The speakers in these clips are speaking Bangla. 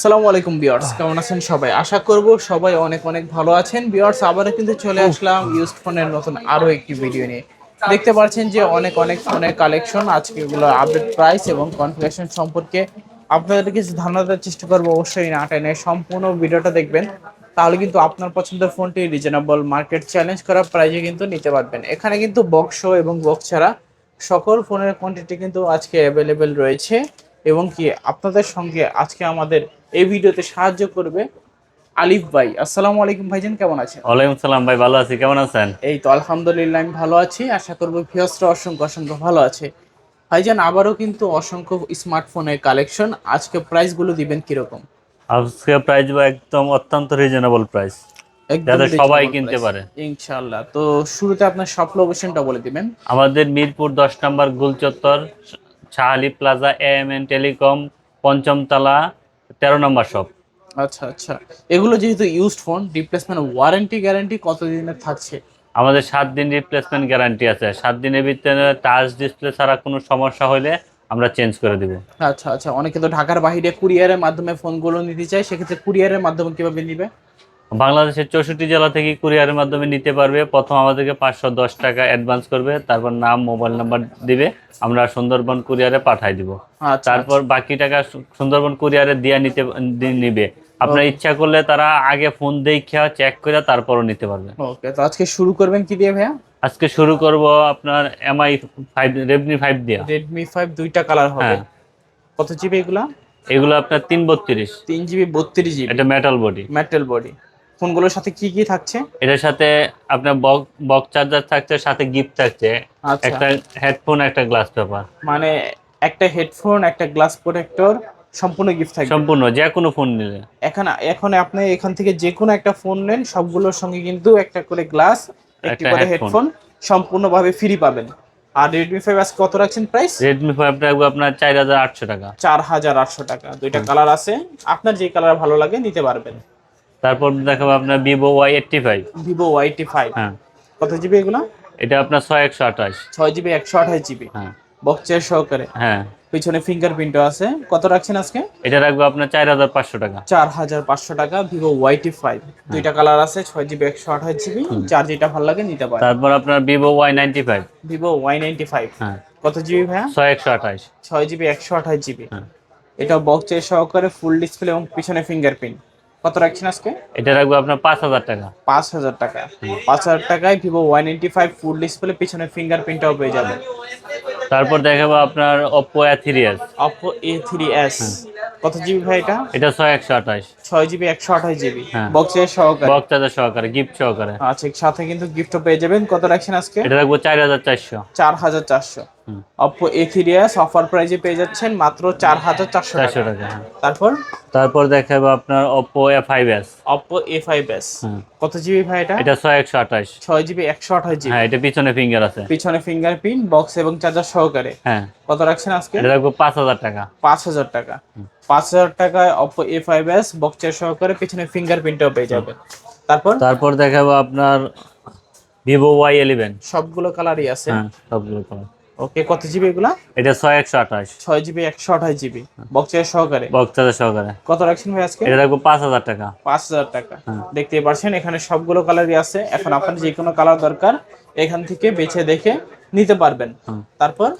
আসসালামু আলাইকুম বিয়ার্স কেমন আছেন সবাই? আশা করব সবাই অনেক অনেক ভালো আছেন। বিয়ার্স আবারও কিন্তু চলে আসলাম ইউজড ফোনের নতুন আরও একটি ভিডিও নিয়ে। দেখতে পাচ্ছেন যে অনেক অনেক ফোনের কালেকশন আজকে এগুলো আপডেট প্রাইস এবং কনফিগারেশন সম্পর্কে আপনাদের কিছু ধারণা দেওয়ার চেষ্টা করব। অবশ্যই না টেনে সম্পূর্ণ ভিডিওটা দেখবেন তাহলে কিন্তু আপনার পছন্দের ফোনটি রিজনেবল মার্কেট চ্যালেঞ্জ করা প্রাইজে কিন্তু নিতে পারবেন। এখানে কিন্তু বক্স এবং বক্স ছাড়া সকল ফোনের কোয়ান্টিটি কিন্তু আজকে অ্যাভেলেবেল রয়েছে এবং কি আপনাদের সঙ্গে আজকে আমাদের এই ভিডিওতে সাহায্য করবে আলিফ ভাই। আসসালামু আলাইকুম ভাইজান কেমন আছেন? ওয়ালাইকুম সালাম ভাই ভালো আছি কেমন আছেন? এই তো আলহামদুলিল্লাহ আমি ভালো আছি। আশা করব ভিয়সরা অসংখ্য অসংখ্য ভালো আছে। ভাইজান আবারও কিন্তু অসংখ্য স্মার্টফোনের কালেকশন। আজকে প্রাইসগুলো দিবেন কীরকম? আজকে প্রাইস একদম অত্যন্ত রিজনেবল প্রাইস যাতে সবাই কিনতে। পারে। ইনশাআল্লাহ। তো শুরুতে আপনার সব লোকেশনটা বলে দিবেন। আমাদের মিরপুর দশ নম্বর গুলচত্বর Shahali plaza M N telecom পঞ্চমতলা তেরো নম্বর সব আচ্ছা আচ্ছা। এগুলো যেহেতু used phone replacement warranty guarantee কত দিনের থাকছে? আমাদের সাত দিন রিপ্লেসমেন্ট গ্যারান্টি আছে। সাত দিনের ভিতরে টাচ ডিসপ্লে ছাড়া কোনো সমস্যা হলে আমরা চেঞ্জ করে দেব। আচ্ছা আচ্ছা। অনেকে তো ঢাকার বাইরে কুরিয়ারের মাধ্যমে ফোনগুলো নিতে চায় সেক্ষেত্রে কুরিয়ারের মাধ্যমে কীভাবে নিবে? বাংলাদেশের চৌষট্টি জেলা থেকে কুরিয়ারের মাধ্যমে নিতে পারবে। প্রথম আমাদেরকে পাঁচশো দশ টাকা অ্যাডভান্স করবে তারপর নাম মোবাইল নাম্বার দিবে। আমরা সুন্দরবন কুরিয়ারে পাঠাই দিব। আচ্ছা তারপর বাকি টাকা সুন্দরবন কুরিয়ারে দিয়া নিতে নিবে। আপনার ইচ্ছা করলে তারা আগে ফোন দেখা চেক করে তারপরও নিতে পারবে। ওকে তো আজকে শুরু করবেন কি দিয়ে ভাইয়া? আজকে শুরু করব আপনার এমআই ফাইভ রেডমি ফাইভ দিয়ে। রেডমি ফাইভ দুইটা কালার হবে। হ্যাঁ। কত জিবি এগুলা? এগুলো আপনার তিন বত্রিশ। তিন জিবি বত্রিশ জিবি এটা মেটাল বডি মেটাল বডি ফোনগুলোর সাথে কি কি থাকছে? এটার সাথে আপনার বক বক চার্জার থাকছে সাথে গিফট থাকছে। আচ্ছা। একটা হেডফোন একটা গ্লাস পেপার মানে একটা হেডফোন একটা গ্লাস প্রোটেক্টর সম্পূর্ণ গিফট থাকবে। সম্পূর্ণ যে কোনো ফোন নিলে। এখন এখন আপনি এখান থেকে যে কোনো একটা ফোন নেন সবগুলোর সঙ্গে কিন্তু একটা করে গ্লাস একটি করে। হেডফোন সম্পূর্ণভাবে ফ্রি পাবেন। আর রেডমি ফাইভ আজকে কত রাখছেন প্রাইস রেডমি ফাইভ রাখব আপনার চার হাজার আটশো টাকা। চার হাজার আটশো টাকা। দুইটা কালার আছে। আপনার যে কালার ভালো লাগে নিতে পারবেন। তারপর দেখাবো আপনার Vivo Y eighty five Vivo Y T five হ্যাঁ। কত জিবি এগুলো? এটা আপনার ছয় একশো আঠাশ। ছয় জিবি একশো আঠাশ জিবি। হ্যাঁ। বক্সের সহকারে। হ্যাঁ। পিছনে ফিঙ্গারপ্রিন্টও আছে। কত রাখছেন আজকে? এটা রাখব আপনার চার হাজার পাঁচশো টাকা। চার হাজার পাঁচশো টাকা ভিভো ওয়াইটি ফাইভ দুইটা কালার আছে ছয় জিবি একশো আঠাশ জিবি। যার যেটা ভালো লাগে নিতে পারে তারপর আপনার Vivo Y ninety five Vivo Y ninety five হ্যাঁ। কত জিবি ভাইয়া? ছয় একশো আঠাশ। ছয় জিবি একশো আঠাশ জিবি। হ্যাঁ। এটা বক্সের সহকারে ফুল ডিসপ্লে এবং পিছনে ফিঙ্গারপ্রিন্ট কত রাখছেন আজকে? এটা রাখব আপনার পাঁচ হাজার টাকা। পাঁচ হাজার টাকা। পাঁচ হাজার টাকায় Vivo Y ninety five full display পিছনে ফিঙ্গারপ্রিন্টটাও পেয়ে যাবেন। তারপর দেখাবো আপনার Oppo A three S Oppo A three S কত জিবি ভাই এটা? এটা ছয় একশো আঠাশ। ছয় জিবি একশো আঠাশ জিবি। হ্যাঁ। বক্সের সহকারে? বক্স চার্জার সহকারে গিফট সহকারে। আচ্ছা সাথে কিন্তু গিফটও পেয়ে যাবেন। কত রাখছেন আজকে? এটা রাখব চার হাজার চারশো। চার হাজার চারশো। হুম। Oppo A three S offer প্রাইজে পেয়ে যাচ্ছেন মাত্র চার হাজার চারশো চারশো টাকা টাকা হ্যাঁ। তারপর? তারপর দেখাবো আপনার অপো এ ফাইভ এস হ্যাঁ কত জিবি ভাই এটা? এটা ছয় একশো আঠাশ। ছয় জিবি একশো আঠাশ জিবি। হ্যাঁ এটা পিছনে ফিঙ্গার আছে। পিছনে ফিঙ্গার ফিঙ্গারপ্রিন্ট বক্স এবং চার্জার সহকারে। হ্যাঁ। কত রাখছেন আজকে? এটা রাখব পাঁচ হাজার টাকা। পাঁচ হাজার টাকা। পাঁচ হাজার টাকায় অপো এ ফাইভ এস বক্সের সহকারে পিছনে ফিঙ্গারপ্রিন্টও পেয়ে যাবেন তারপর? তারপর দেখাবো আপনার ভিভো ওয়াই ইলেভেন সবগুলো কালারই আছে। হ্যাঁ সবগুলো colour। ওকে কত জিবি এগুলা? এটা ছয় একশো আঠাশ। ছয় জিবি একশো আঠাশ জিবি বক্সের সহকারে? বক্স চার্জার সহকারে। কত রাখছেন ভাই আজকে? এটা রাখব পাঁচ হাজার টাকা। পাঁচ হাজার টাকা। হ্যাঁ। দেখতে পাচ্ছেন এখানে সবগুলো কালারই আছে। এখন আপনার যে কোনো কালার দরকার এখান থেকে বেছে দেখে নিতে পারবেন। তারপর?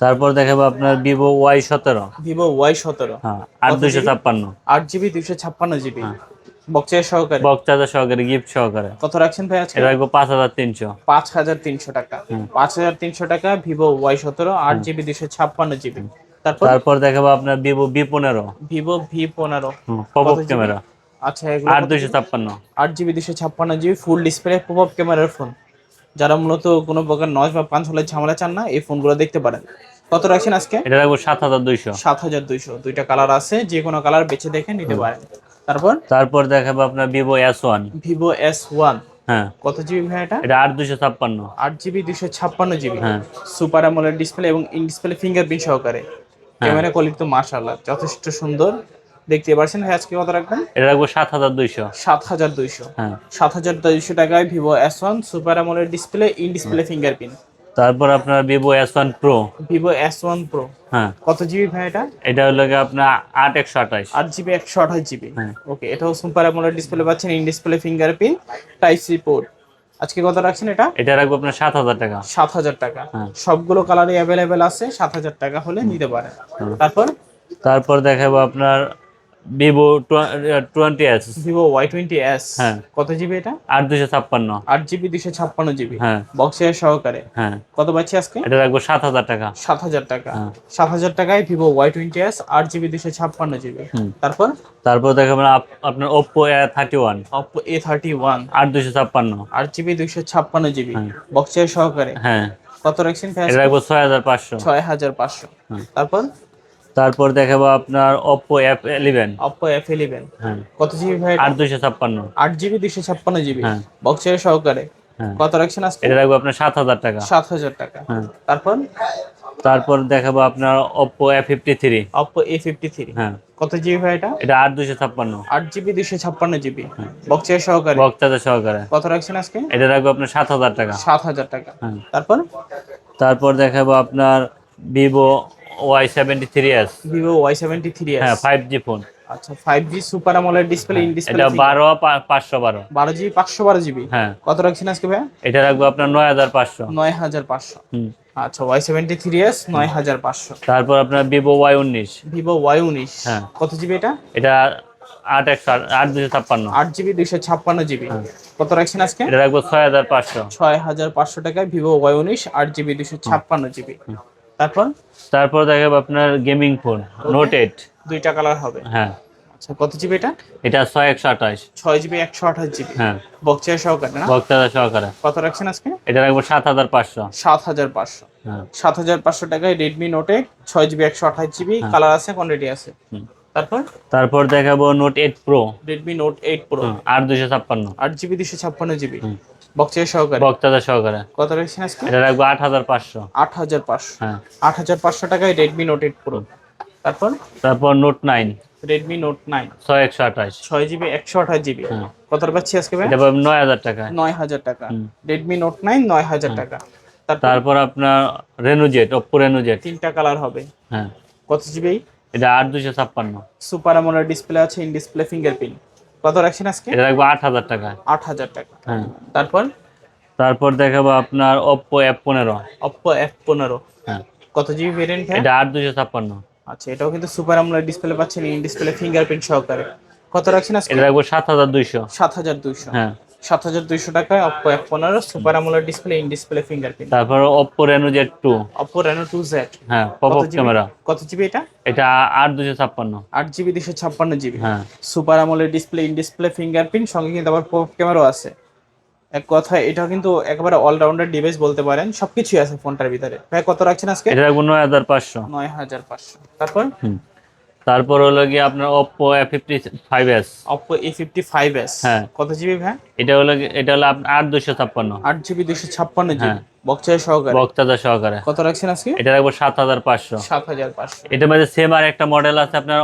তারপর দেখাবো আপনার ভিভো ওয়াই সতেরো। ভিভো ওয়াই সতেরো। হ্যাঁ আট দুইশো ছাপ্পান্ন। আট জিবি দুইশো ছাপ্পান্ন জিবি হ্যাঁ। সহকারে? সহকারে গিফট সহকারে। কত রাখছেন ভাই আজকে? রাখব পাঁচ হাজার তিনশো। পাঁচ হাজার তিনশো টাকা। পাঁচ হাজার তিনশো টাকা ভিভো ওয়াই সতেরো আট জিবি দুইশো ছাপ্পান্ন জিবি তারপর? তারপর দেখাবো আপনার ভিভো বি পনেরো। ভিভো ভি পনেরো? ক্যামেরা আচ্ছা এগুলো আট দুইশো ছাপ্পান্ন। আট জিবি দুশো ছাপ্পান্ন জিবি ফুল ডিসপ্লে ক্যামেরার ফোন যারা মূলত কোনো প্রকার নয় বা পাঁচ হলে ঝামেলা চান না এই ফোনগুলো দেখতে পারেন। কত রাখছেন আজকে? এটা রাখব সাত হাজার দুইশো। সাত হাজার দুইশো। দুইটা কালার আছে যে কোনো কালার বেছে দেখে নিতে পারেন। তারপর? তারপর দেখাবো আপনার Vivo S one Vivo S one হ্যাঁ। কত জিবি ভাই এটা? এটা আট দুইশো ছাপ্পান্ন। আট জিবি দুশো ছাপ্পান্ন জিবি। হ্যাঁ। সুপার অ্যামোলেড ডিসপ্লে এবং ইন ডিসপ্লে ফিঙ্গারপ্রিন্ট সহকারে। ক্যামেরা কোয়ালিটি তো মাশাআল্লাহ যথেষ্ট সুন্দর। দেখতে পাচ্ছেন ভাই আজকে কত রাখবেন? এটা রাখব সাত হাজার দুইশো। সাত হাজার দুইশো। হ্যাঁ। সাত হাজার দুইশো টাকায় Vivo S one super AMOLED display in display fingerprint তারপর আপনার Vivo S one pro Vivo S one pro হ্যাঁ। কত জিবি ভাই এটা? এটা হলো আপনার আট একশো আঠাশ। আট জিবি একশো আঠাশ জিবি হ্যাঁ। ওকে এটাও সুপার অ্যামোলেড ডিসপ্লে পাচ্ছেন in display fingerprint type C port আজকে কত রাখছেন এটা? এটা রাখব আপনার সাত হাজার টাকা। সাত হাজার টাকা। হ্যাঁ। সবগুলো কালারই অ্যাভেলেবেল আছে সাত হাজার টাকা হলে নিতে পারেন। তারপর? তারপর দেখাবো আপনার Vivo twenty S Vivo Y twenty S হ্যাঁ। কত জিবি এটা? আট দুশো ছাপ্পান্ন। আট জিবি দুশো ছাপ্পান্ন জিবি হ্যাঁ। বক্সের সহকারে। হ্যাঁ। কত পাচ্ছি আজকে? এটা রাখব সাত হাজার টাকা। সাত হাজার টাকা। হ্যাঁ। সাত হাজার টাকায় ভিভো ওয়াই টোয়েন্টি এস আট জিবি দুশো ছাপ্পান্ন জিবি। তারপর? তারপর দেখাবো আপ- আপনার Oppo A thirty one Oppo A thirty one আট দুশো ছাপ্পান্ন। আট জিবি দুশো ছাপ্পান্ন জিবি হ্যাঁ। বক্সের সহকারে। হ্যাঁ। কত রাখছেন এটা রাখব ছয় হাজার পাঁচশো। ছয় হাজার পাঁচশো। হ্যাঁ। তারপর? তারপর দেখাবো আপনার ইলেভেন অপো এফ ইলেভেন হ্যাঁ। কত জিবি ভাই আট দুশো ছাপ্পান্ন। আট জিবি দুশো ছাপ্পান্ন জিবি? হ্যাঁ। বক্সের সহকারে? হ্যাঁ। কত রাখছেন আজকে? এটা রাখব আপনার সাত হাজার টাকা। সাত হাজার টাকা। হ্যাঁ। তারপর? তারপর দেখাবো আপনার অপো এ ফিফটি থ্রি হ্যাঁ। কত জিবি ভাই এটা? এটা আট দুশো ছাপ্পান্ন। আট জিবি দুশো ছাপ্পান্ন জিবি। বক্সের সহকারে? বক্তাতে সহকারে। কত রাখছেন আজকে? এটা রাখব আপনার সাত হাজার টাকা। সাত হাজার টাকা। হ্যাঁ। তারপর? তারপর দেখাবো আপনার Vivo Y seventy three S Vivo Y seventy three হ্যাঁ ফাইভ জি ফোন আচ্ছা ফাইভ জি সুপার আমলের ডিসপ্লে ইন ডিসপ্লে এটা বারো পা- পাঁচশো বারো। বারো জিবি পাঁচশো বারো জিবি হ্যাঁ। কত রাখছেন আজকে ভাই এটা রাখব আপনার নয় হাজার পাঁচশো। নয় হাজার পাঁচশো। হুম। আচ্ছা ওয়াই সেভেন্টি থ্রি এস নয় হাজার পাঁচশো। তারপর আপনার ভিভো ওয়াই উনিশ। ভিভো ওয়াই উনিশ। হ্যাঁ। কত জিবি এটা? এটা আট একশো আট- আট দুশো ছাপ্পান্ন। আট জিবি দুইশো ছাপ্পান্ন জিবি কত রাখছেন আজকে? এটা রাখব ছয় হাজার পাঁচশো। ছয় হাজার পাঁচশো টাকায় ভিভো ওয়াই উনিশ আট জিবি দুশো ছাপ্পান্ন জিবি তারপর? তারপর দেখাবো আপনার গেমিং ফোন নোট এইট দুইটা কালার হবে। হ্যাঁ। আচ্ছা কত জিবি এটা? এটা ছয় একশো আঠাশ। ছয় জিবি একশো আঠাশ জিবি হ্যাঁ। বক্সের সহকারে না? সহকারে। কত রাখছেন আজকে? এটা রাখব সাত হাজার পাঁচশো। সাত হাজার পাঁচশো। হ্যাঁ। সাত হাজার পাঁচশো টাকায় রেডমি নোটে ছয় জিবি একশো আঠাশ জিবি কালার আছে কোয়ান্টিটি আছে। হুম। তারপর? তারপর দেখাবো note eight pro Redmi note eight pro আট দুশো ছাপ্পান্ন। আট জিবি দুশো ছাপ্পান্ন জিবি। বক্সের সহকারে? সহকারে। কত রাখছেন আজকে? এটা রাখব আট হাজার পাঁচশো। আট হাজার পাঁচশো। হ্যাঁ। আট হাজার পাঁচশো টাকায় রেডমি নোট এইট প্রো তারপর? তারপর note nine Redmi note nine ছয় একশো আঠাশ। ছয় জিবি একশো আঠাশ জিবি। হ্যাঁ। কত পাচ্ছি আজকে ভাই? নয় হাজার টাকায় নয় হাজার টাকা। রেডমি নোট নাইন নয় হাজার টাকা। তারপর? আপনার রেনুজেট রেনুজেট তিনটা কালার হবে। হ্যাঁ। কত জিবি? এটা আট দুশো ছাপ্পান্ন। সুপার আমোলেড ডিসপ্লে আছে ইন ডিসপ্লে ফিঙ্গারপ্রিন্ট। কত রাখছেন আজকে? এটা রাখব আট হাজার টাকায় আট হাজার টাকা। হ্যাঁ। তারপর? তারপর দেখাবো আপনার ওপ্পো এফ পনেরো। অপ্পো এফ পনেরো। হ্যাঁ। কত জিবি ভেরিয়েন্ট এটা আট দুশো ছাপ্পান্ন। আচ্ছা এটাও কিন্তু সুপার আমোলেড ডিসপ্লে পাচ্ছেন ইন ডিসপ্লে ফিঙ্গারপ্রিন্ট সহকারে। কত রাখছেন আজকে? এটা রাখব সাত হাজার দুইশো। সাত হাজার দুইশো। হ্যাঁ। সাত হাজার দুইশো টাকায় অপ্পো এফ পনেরো super AMOLED display in display fingerprint তারপর Oppo Reno Z two Oppo Reno two Z হ্যাঁ পপ আপ ক্যামেরা কত জিবি এটা? এটা আট দুশো ছাপ্পান্ন। আট জিবি দুশো ছাপ্পান্ন জিবি। হ্যাঁ। সুপার আমলের ডিসপ্লে ইন ডিসপ্লে ফিঙ্গারপ্রিন্ট সঙ্গে কিন্তু আবার পপ ক্যামেরাও আছে। এক কথায় এটাও কিন্তু একেবারে অলরাউন্ডার ডিভাইস বলতে পারেন। সবকিছুই আছে ফোনটার ভিতরে। ভাই কত রাখছেন আজকে? এটা নয় হাজার পাঁচশো। নয় হাজার পাঁচশো। তারপর? হুম। তারপর হলো গিয়ে আপনার এ ফিফটি ফাইভ এস হ্যাঁ। কত জিবি ভাই? এটা হলো এটা হলো আপনার আট দুশো ছাপ্পান্ন। আট জিবি দুশো ছাপ্পান্ন জিবি। বক্সের সহকারে? বক্তাদা সহকারে। কত রাখছেন আজকে? এটা রাখব সাত হাজার পাঁচশো। সাত হাজার পাঁচশো। এটার মধ্যে সেম আর একটা মডেল আছে আপনার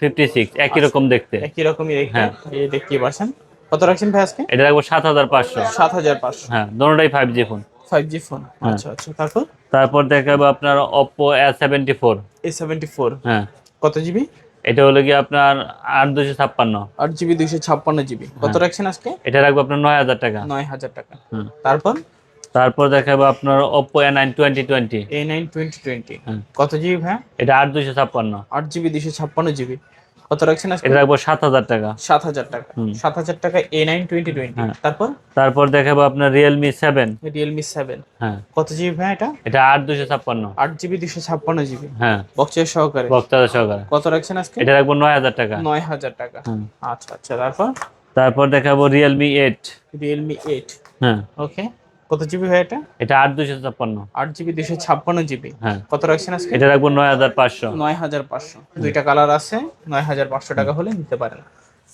ফিফটি সিক্স একই রকম দেখতে। একই রকমই দেখে হ্যাঁ। এই দেখতে পারছেন কত রাখছেন ভাই আজকে? এটা রাখব সাত হাজার পাঁচশো। সাত হাজার পাঁচশো। হ্যাঁ দোনোটাই five G phone five G phone. আচ্ছা আচ্ছা। তারপর? তারপর দেখাবো আপনার ফোর এ ফোর হ্যাঁ। কত জিবি? এটা হলো কি আপনার আট দুশো ছাপ্পান্ন। আট জিবি দুইশো ছাপ্পান্ন জিবি। হ্যাঁ। কত রাখছেন আজকে? এটা রাখব আপনার নয় হাজার টাকা। নয় হাজার টাকা। তারপর? তারপর দেখাবো আপনার Oppo A nine twenty twenty A nine twenty twenty হুম। কত জিবি ভাই এটা আট দুশো ছাপ্পান্ন। আট জিবি দুইশো ছাপ্পান্ন জিবি। কত রাখছেন এটা রাখব সাত হাজার টাকা। সাত হাজার টাকা। সাত হাজার টাকা এ নাইন টোয়েন্টি টোয়েন্টি হ্যাঁ। তারপর? তারপর দেখাবো আপনার রিয়েলমি সেভেন রিয়েলমি সেভেন হ্যাঁ। কত জিবি ভাই এটা? এটা আট দুশো ছাপ্পান্ন। আট জিবি দুইশো ছাপ্পান্ন জিবি। হ্যাঁ। বক্সের সহকারে। বক্তাদা সহকারে। কত রাখছেন আজকে? এটা রাখব নয় হাজার টাকা। নয় হাজার টাকা। আচ্ছা আচ্ছা। তারপর? তারপর দেখাবো রিয়েলমি এইট রিয়েলমি এইট হ্যাঁ। ওকে কত জিবি ভাই এটা? এটা আট দুশো ছাপ্পান্ন। আট জিবি দুইশো ছাপ্পান্ন জিবি হ্যাঁ। কত রাখছেন আজকে? এটা রাখব নয় হাজার পাঁচশো। নয় হাজার পাঁচশো। দুইটা কালার আছে নয় হাজার পাঁচশো টাকা হলে নিতে পারেন।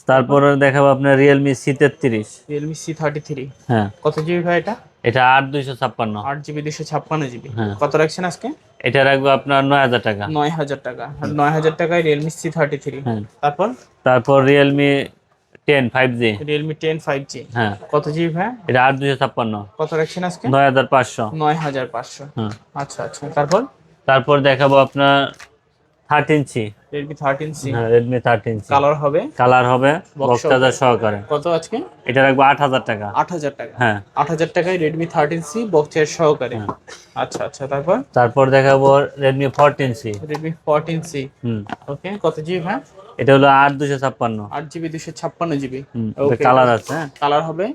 তারপর দেখাবো আপনার রিয়েলমি সি তেত্রিশ। রিয়েলমি সি থার্টি থ্রি হ্যাঁ। কত জিবি ভাই এটা? এটা আট দুইশো ছাপ্পান্ন। আট জিবি দুশো ছাপ্পান্ন জিবি হ্যাঁ। কত রাখছেন আজকে? এটা রাখব আপনার নয় হাজার টাকা। নয় হাজার টাকা। নয় হাজার টাকায় রিয়েলমি সি থার্টি থ্রি হ্যাঁ। তারপর? তারপর Realme ten five G Realme ten five G হ্যাঁ। কত জিবি ভাই? এটা আট দুশো ছাপ্পান্ন। কত রাখছেন আজকে? নয় হাজার পাঁচশো। নয় হাজার পাঁচশো। হ্যাঁ। আচ্ছা আচ্ছা। তারপর? তারপর দেখাবো আপনার thirteen C Redmi thirteen C হ্যাঁ রেডমি থার্টিন সি কালার হবে? কালার হবে বক্স চার্জার সহকারে। কত আজকে? এটা রাখব আট হাজার টাকা। আট হাজার টাকা। হ্যাঁ। আট হাজার টাকায় রেডমি থার্টিন সি বক্সের সহকারে। হ্যাঁ। আচ্ছা আচ্ছা। তারপর? তারপর দেখাবো Redmi fourteen C Redmi fourteen C হুম। ওকে কত জিবি ভাই? এটা হলো আট দুশো ছাপ্পান্ন। আট জিবি দুশো ছাপ্পান্ন জিবি। কালার আছে হ্যাঁ। কালার হবে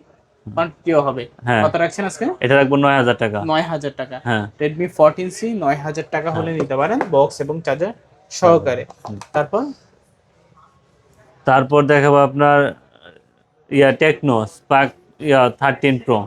পান্টিও হবে। হ্যাঁ। কত রাখছেন আজকে? এটা রাখব নয় হাজার টাকা। নয় হাজার টাকা। হ্যাঁ। রেডমি ফোরটিন সি নয় হাজার টাকা হলে নিতে পারেন বক্স এবং চার্জার সহকারে। তারপর? তারপর দেখাবো আপনার ইয়া টেকনো স্পার্ক ইয়া thirteen Pro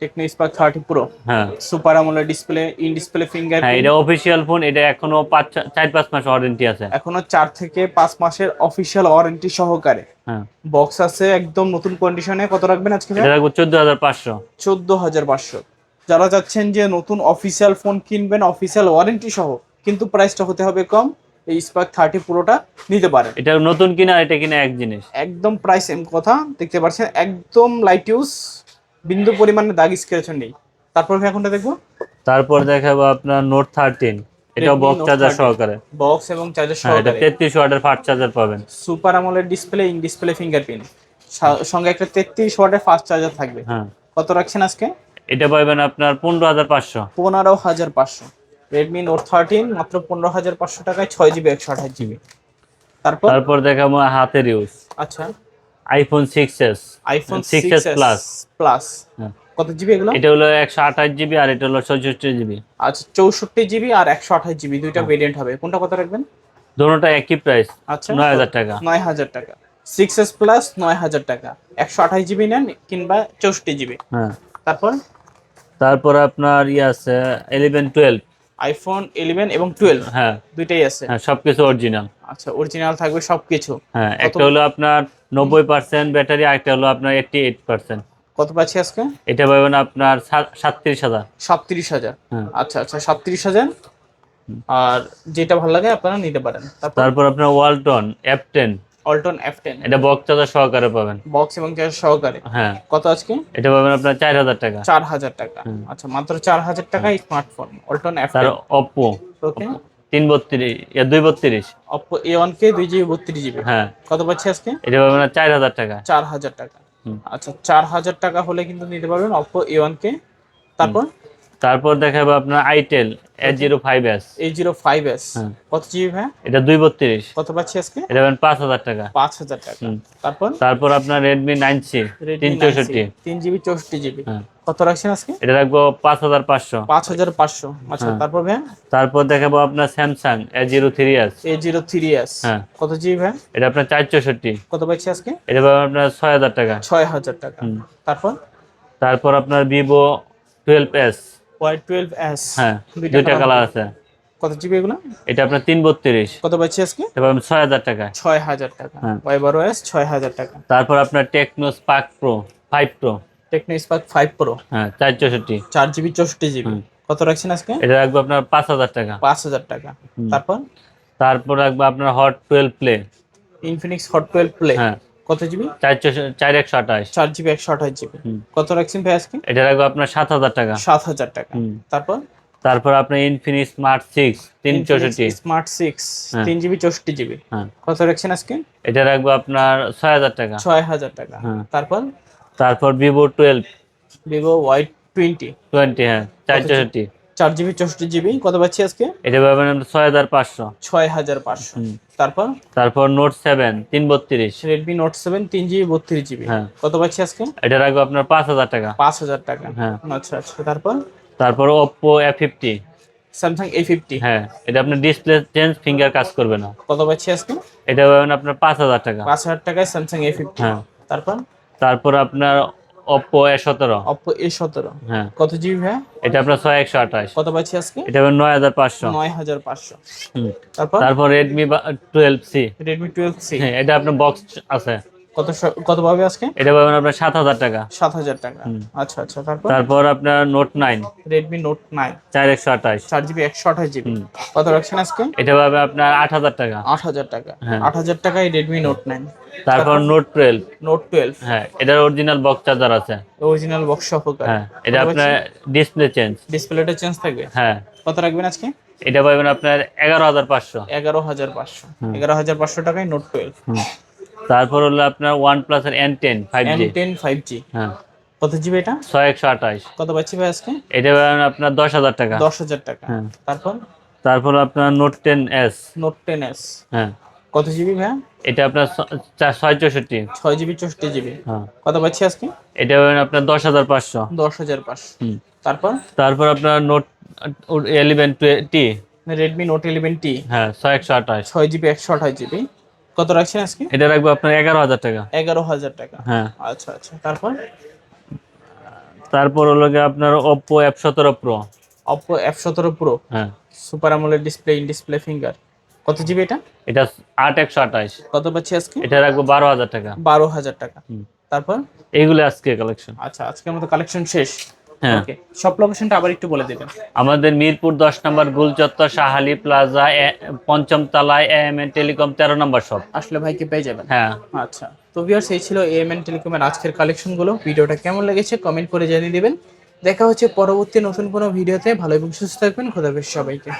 Tecno Spark thirty Pro হ্যাঁ। Super AMOLED display in display finger হ্যাঁ এটা অফিসিয়াল ফোন এটা এখনও পাঁচ চার পাঁচ মাস ওয়ারেন্টি আছে। এখনও চার থেকে পাঁচ মাসের অফিসিয়াল ওয়ারেন্টি সহকারে। হ্যাঁ। বক্স আছে একদম নতুন কন্ডিশনে কত রাখবেন আজকে এটা রাখব চোদ্দ হাজার পাঁচশো। চোদ্দ হাজার পাঁচশো। যারা চাচ্ছেন যে নতুন অফিসিয়াল ফোন কিনবেন অফিসিয়াল ওয়ারেন্টি সহ কিন্তু প্রাইসটা হতে হবে কম এই স্পার্ক থার্টি পুরোটা নিতে পারেন। এটা নতুন কিনা এটা কিনা এক জিনিস। একদম প্রাইস এম কথা দেখতে পাচ্ছেন একদম লাইট ইউজ বিন্দু পরিমাণে দাগ স্ক্রেচন নেই তারপর এখনটা দেখব। তারপর দেখাবো আপনার নোট থার্টিন এটা বক্স চার্জার সহকারে। বক্স এবং চার্জার হ্যাঁ এটা সহকারে। তেত্রিশ ওয়াটের ফাস্ট চার্জার পাবেন। Super AMOLED display in display fingerprint সঙ্গে একটা তেত্রিশ ওয়াটের ফাস্ট চার্জার থাকবে। হ্যাঁ। কত রাখছেন আজকে? এটা পাবেন আপনার পনেরো হাজার পাঁচশো। পনেরো হাজার পাঁচশো। রেডমি নোট থার্টিন মাত্র পনেরো হাজার পাঁচশো টাকায় ছয় জিবি একশো আঠাশ জিবি তারপর? তারপর দেখাবো হাতের ইউজ আচ্ছা। IPhone six S iPhone 6s six Plus। Plus হ্যাঁ। কত জিবি এগুলো? এটা হলো একশো আঠাশ জিবি আর এটা হলো চৌষট্টি জিবি আচ্ছা চৌষট্টি জিবি আর একশো আঠাশ জিবি দুইটা ভেরিয়েন্ট হবে। কোনটা কত রাখবেন? দোনোটা একই প্রাইস আচ্ছা নয় হাজার টাকা। নয় হাজার টাকা। সিক্স এস প্লাস নয় হাজার টাকা। একশো আঠাশ জিবি নেন কিংবা চৌষট্টি জিবি হ্যাঁ। তারপর? তারপর আপনার ইয়ে আছে ইলেভেন টুয়েলভ আইফোন ইলেভেন এবং টুয়েলভ হ্যাঁ। দুইটাই আছে। হ্যাঁ সবকিছু অরিজিনাল আচ্ছা অরিজিনাল থাকবে সবকিছু। হ্যাঁ একটা হলো আপনার নব্বই পার্সেন্ট ব্যাটারি আর একটা হলো আপনার এইটটি এইট পার্সেন্ট কত পাচ্ছি আজকে? এটা পাবেন আপনার সাতত্রিশ হাজার। সাতত্রিশ হাজার। হ্যাঁ। আচ্ছা আচ্ছা সাতত্রিশ হাজার। আর যেটা ভালো লাগে আপনারা নিতে পারেন। তারপর আপনার Walton F ten Walton F ten এটা বক্স চার্জার সহকারে পাবেন। বক্স এবং চার্জ সহকারে? হ্যাঁ। কত আজকে? এটা পাবেন আপনার চার হাজার টাকা। চার হাজার টাকা। আচ্ছা মাত্র চার হাজার টাকায় স্মার্টফোন অল্টন এফ তার অপ্পো ওকে তিন বত্রিশ ইয়া দুই বত্রিশ। অপো এ ওয়ান কে দুই জিবি বত্রিশ জিবি? হ্যাঁ। কত পাচ্ছি আজকে? এটা পাবেন চার হাজার টাকা। চার হাজার টাকা। আচ্ছা চার হাজার টাকা হলে কিন্তু নিতে পারবেন অপো এ ওয়ান কে তারপর? তারপর দেখাবো আপনার itel eight zero five S eight zero five S. কত জিবি ভাই? এটা দুই বত্রিশ। কত পাচ্ছি আজকে? এটা পাঁচ হাজার টাকা। পাঁচ হাজার টাকা। তারপর? তারপর আপনার রেডমি নাইন সি তিন চৌষট্টি। তিন জিবি চৌষট্টি জিবি হ্যাঁ। কত রাখছেন আজকে? এটা রাখব পাঁচ হাজার পাঁচশো। পাঁচ হাজার পাঁচশো। আচ্ছা হ্যাঁ। তারপর ভাই তারপর দেখাবো আপনার Samsung A zero three S A zero three S কত জিবি ভাই? এটা আপনার চার চৌষট্টি। কত পাচ্ছি আজকে? এটা পাবেন আপনার ছয় হাজার টাকা। ছয় হাজার টাকা। তারপর? তারপর আপনার vivo twelve S Y twelve S হ্যাঁ দুইটা কালার আছে। কত জিবি এগুলো? এটা আপনার তিন বত্রিশ। কত পাচ্ছি আজকে? পাবেন ছয় হাজার টাকা ছয় হাজার টাকা। ওয়াই বারো এস ছয় হাজার টাকা। তারপর আপনার Tecno Spark Pro five Pro Tecno Spark five Pro হ্যাঁ চার চৌষট্টি। চার জিবি চৌষট্টি জিবি কত রাখছেন আজকে? এটা রাখব আপনার পাঁচ হাজার টাকা। পাঁচ হাজার টাকা। তারপর? তারপর রাখব আপনার Hot twelve Play Infinix Hot twelve Play হ্যাঁ। কত জিবি চার একশো আঠাশ। চার জিবি একশো আঠাশ জিবি। কত রাখছেন ভাই আজকে? এটা রাখব আপনার সাত হাজার টাকা। সাত হাজার টাকা। তারপর? তারপর আপনার ইনফিনিক্স স্মার্ট সিক্স তিন চৌষট্টি। স্মার্ট সিক্স হ্যাঁ। তিন জিবি চৌষট্টি জিবি হ্যাঁ। কত রাখছেন আজকে? এটা রাখব আপনার ছয় হাজার টাকা। ছয় হাজার টাকা। হ্যাঁ। তারপর? তারপর vivo twelve vivo Y twenty twenty হ্যাঁ। চার চৌষট্টি। চার জিবি চৌষট্টি জিবি কত পাচ্ছি আজকে? এটা পাবেন ছয় হাজার পাঁচশো। ছয় হাজার পাঁচশো। তারপর? তারপর নোট সেভেন তিন বত্রিশ। রেডমি নোট সেভেন তিন জিবি বত্রিশ জিবি। হ্যাঁ। কত পাচ্ছি আজকে? এটা রাখব আপনার পাঁচ হাজার টাকা। পাঁচ হাজার টাকা। হ্যাঁ। আচ্ছা আচ্ছা। তারপর? তারপর Oppo A fifty Samsung A fifty হ্যাঁ। এটা আপনার ডিসপ্লে চেঞ্জ ফিঙ্গার কাজ করবে না। কত পাচ্ছি আজকে? এটা পাবেন আপনার পাঁচ হাজার টাকা। পাঁচ হাজার টাকায় স্যামসাং এ ফিফটি হ্যাঁ। তারপর? তারপর আপনার সতেরো। অপো এ সতেরো। হ্যাঁ। কত জিবি ভাই এটা আপনার ছয় একশো আঠাশ। কত পাচ্ছি আজকে? এটা হবে নয় হাজার পাঁচশো। নয় হাজার পাঁচশো। হুম। তারপর? তারপর Redmi twelve C Redmi twelve C হ্যাঁ এটা আপনার বক্স আছে। কত কত পাবে আজকে? এটা পাবেন আপনার সাত হাজার টাকা। সাত হাজার টাকা। আচ্ছা আচ্ছা তারপর? তারপর আপনার note nine Redmi note nine চার একশো আঠাশ। চার জিবি একশো আঠাশ জিবি। কত রাখছেন আজকে? এটা পাবে আপনার আট হাজার টাকা। আট হাজার টাকা। হ্যাঁ। আট হাজার টাকায় রেডমি নোট নাইন তারপর নোট টুয়েলভ নোট টুয়েলভ হ্যাঁ এটার অরিজিনাল বক্স চার্জার আছে। অরিজিনাল বক্স সহকারে হ্যাঁ এটা আপনার ডিসপ্লে চেঞ্জ ডিসপ্লেটা চেঞ্জ থাকবে? হ্যাঁ। কত রাখবেন আজকে? এটা পাবেন আপনার এগারো হাজার পাঁচশো। এগারো হাজার পাঁচশো। এগারো হাজার পাঁচশো টাকায় নোট টুয়েলভ তারপর হলো আপনার ওয়ান প্লাস এর N ten five G ten five G হ্যাঁ। কত জিবি এটা? ছয় একশো আঠাশ। কত পাচ্ছি ভাই আজকে? এটা আপনার দশ হাজার টাকা। দশ হাজার টাকা। হ্যাঁ। তারপর? তারপর আপনার note ten S note ten S হ্যাঁ। কত জিবি ভাইয়া? এটা আপনার ছয় চৌষট্টি। ছয় জিবি চৌষট্টি জিবি হ্যাঁ। কত পাচ্ছি আজকে? এটা আপনার দশ হাজার পাঁচশো। দশ হাজার পাঁচশো। তারপর? তারপর আপনার note eleven T Redmi note eleven T হ্যাঁ ছয় একশো আঠাশ। ছয় জিবি একশো আঠাশ জিবি কত রাখছেন আজকে? এটা রাখব আপনার এগারো হাজার টাকা। এগারো হাজার টাকা। হ্যাঁ। আচ্ছা আচ্ছা। তারপর? তারপর হলো গিয়ে আপনার ওপ্পো এফ সতেরো প্রো অপো এফ সতেরো প্রো হ্যাঁ। Super AMOLED display in display finger কত জিবি এটা? এটা আট একশো আঠাশ। কত পাচ্ছি আজকে? এটা রাখব বারো হাজার টাকা। বারো হাজার টাকা। তারপর? এইগুলো আজকে কালেকশন আচ্ছা আজকের মতো কালেকশন শেষ। ওকে সব লোকেশনটা আবার একটু বলে দেবেন। আমাদের মিরপুর দশ নম্বর গুলচত্বর শাহালি প্লাজা পঞ্চম তলায় এম এন টেলিকম তেরো নম্বর শপ আসলে ভাইকে পেয়ে যাবেন? হ্যাঁ। আচ্ছা তো ভিউয়ার্স এই ছিল এএমএন টেলিকমের আজকের কালেকশনগুলো ভিডিওটা কেমন লেগেছে কমেন্ট করে জানিয়ে দিবেন। দেখা হচ্ছে পরবর্তী নতুন কোনো ভিডিওতে। ভালো এবং সুস্থ থাকবেন। খোদাফেজ সবাইকে।